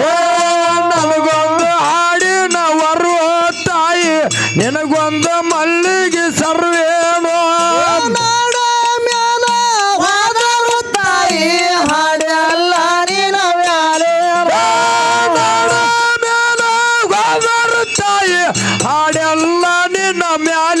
ಏ ನನಗೊಂದು ಹಾಡಿನ ವರುವ ತಾಯಿ ನಿನಗೊಂದು ಮಲ್ಲಿಗೆ ಸರ್ವೇನೋ ಮ್ಯಾಲ ತಾಯಿ ಹಾಡೆಲ್ಲ ನಿನ ಮ್ಯಾಲೆ ತಾಯಿ ಹಾಡಲ್ಲ ನಿನ್ನ ಮ್ಯಾಲೇನೋ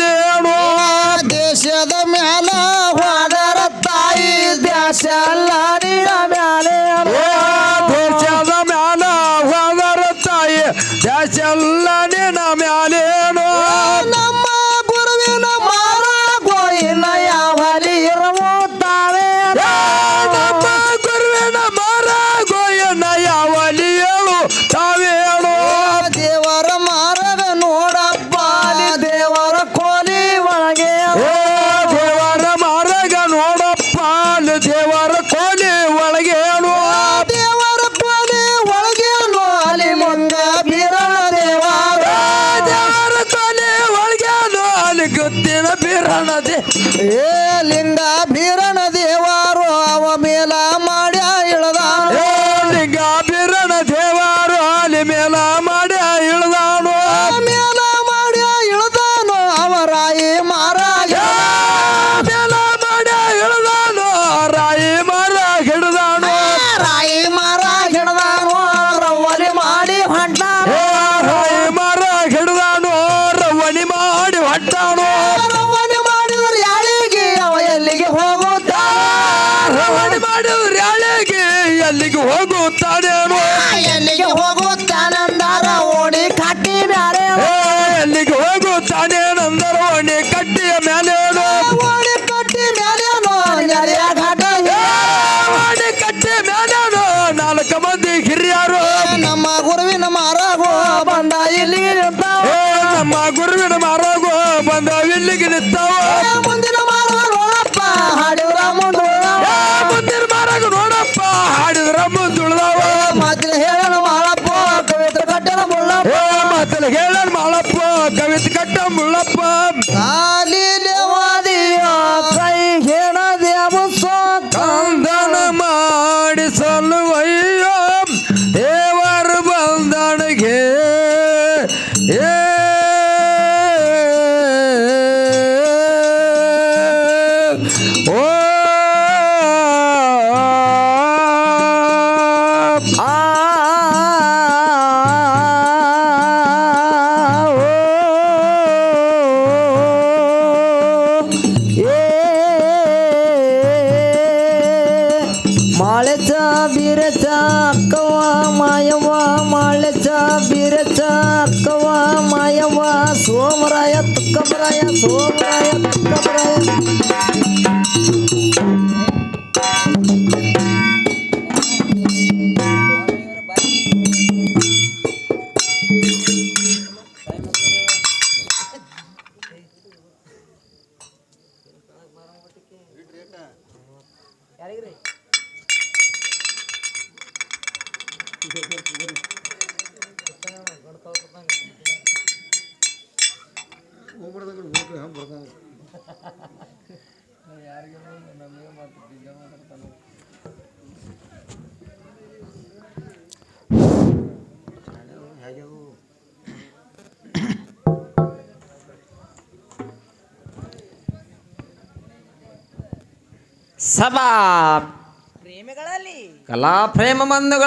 ಏ ದೇವರ ಮಾರಗ ನೋಡಪ್ಪ ಅಲ್ಲಿ ದೇವರ ಕೋಲಿ ಒಳಗೇನು ದೇವರ ಕೋಲಿ ಒಳಗೆ ಅಲ್ಲಿ ಮುಂದ ಬೀರಣ ದೇವರ ದೇವರ ಕೋಲಿ ಒಳಗೇನು ಅಲ್ಲಿ ಗುತ್ತಿನ ಬೀರಣದೆ ಏ ಲಿಂಗ ಬೀರಣ ದೇವರು ಅವ ಮೇಲ ಮಾಡ್ಯ ಇಳದ ಏ ಲಿಂಗ ಬೀರಣ ದೇವರು ಅಲ್ಲಿ ಮೇಲ ಮಾಡಿ ರವಣಿ ಮಾಡಿದ್ರೆ ಯಾಳಿಗೆ? ಎಲ್ಲಿಗೆ ಹೋಗುತ್ತಾನೇನು ಎಲ್ಲಿಗೆ ಹೋಗುತ್ತಾನಂದಾರ ಓಡಿ ಕಟ್ಟಿ ಬ್ಯಾರೆ ಎಲ್ಲಿಗೆ ಹೋಗುತ್ತಾನೇನಂದರ ಓಡಿ ಕಟ್ಟಿಯ ಮೇಲೇನು ಓಡಿ ಕಟ್ಟಿ ನೆರೆಯ ಘಾಟ ಓಡಿ ಕಟ್ಟಿ ಮೇಲೇನು ನಾಲ್ಕು ಮಂದಿ ಹಿರಿಯರು. ನಮ್ಮ ಗುರುವಿನ ಮಾರಾಗೋ ಬಂದ ಇಲ್ಲಿಗೆ ನಿಂತಾವ. ನಮ್ಮ ಗುರುವಿನ ಮಾರಾಗೋ ಬಂದ ಇಲ್ಲಿಗೆ ನಿಂತಾವ. ಕವಿತೆ ಕಟ್ಟ ಮುಳ್ಳಪ್ಪ. ಕಾಲಿ ಲೇವಾದಿಯ ಕೈ ಹೇಳ ದೇವ ಸೋಕ ಕಂದನ ಮಾಡಿಸಲು ಅಯ್ಯೋ ದೇವರು ಏ. ಓ. மாலச்சா பிரச்சா அக்கவா மாயவா மாலச்சா பிரச்சா அக்கவா மாயவா சோமராய துக்கபராய சோமராய துக்கபராய. ಸಭಾ ಪ್ರೇಮಿಗಳಲ್ಲಿ ಕಲಾ ಪ್ರೇಮ ಬಂಧುಗಳು